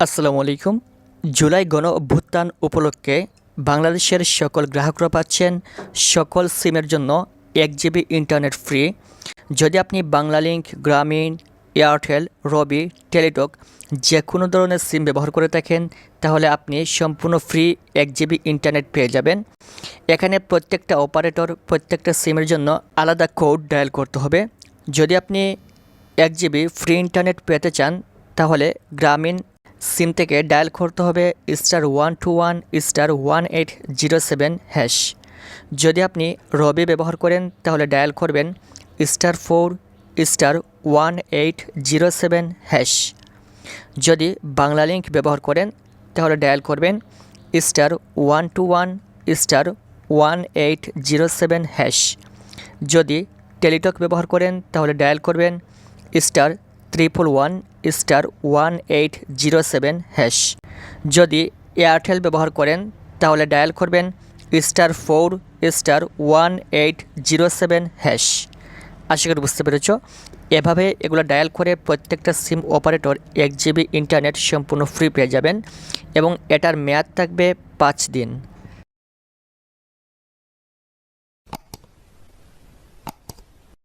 আসসালামু আলাইকুম। জুলাই গণ অভ্যুত্থান উপলক্ষে বাংলাদেশের সকল গ্রাহকরা পাচ্ছেন সকল সিমের জন্য এক জিবি ইন্টারনেট ফ্রি। যদি আপনি বাংলালিংক, গ্রামীণ, এয়ারটেল, রবি, টেলিটক যে কোনো ধরনের সিম ব্যবহার করে থাকেন, তাহলে আপনি সম্পূর্ণ ফ্রি এক জিবি ইন্টারনেট পেয়ে যাবেন। এখানে প্রত্যেকটা অপারেটর, প্রত্যেকটা সিমের জন্য আলাদা কোড ডায়াল করতে হবে। যদি আপনি এক জিবি ফ্রি ইন্টারনেট পেতে চান, তাহলে গ্রামীণ সিম থেকে ডায়াল করতে হবে star one two one, star one eight zero seven hash. যদি আপনি রবি ব্যবহার করেন, তাহলে ডায়াল করবেন star four, star one eight zero seven hash. যদি বাংলা লিঙ্ক ব্যবহার করেন, তাহলে ডায়াল করবেন star one two one, star one eight zero seven hash. যদি টেলিটক ব্যবহার করেন, তাহলে ডায়াল করবেন star triple one star one eight zero seven hash যদি এয়ারটেল ব্যবহার করেন, তাহলে ডায়াল করবেন star four star one eight zero seven hash আশা করি বুঝতে পেরেছ। এভাবে এগুলো ডায়াল করে প্রত্যেকটা সিম অপারেটর এক জিবি ইন্টারনেট সম্পূর্ণ ফ্রি পেয়ে যাবেন এবং এটার মেয়াদ থাকবে পাঁচ দিন।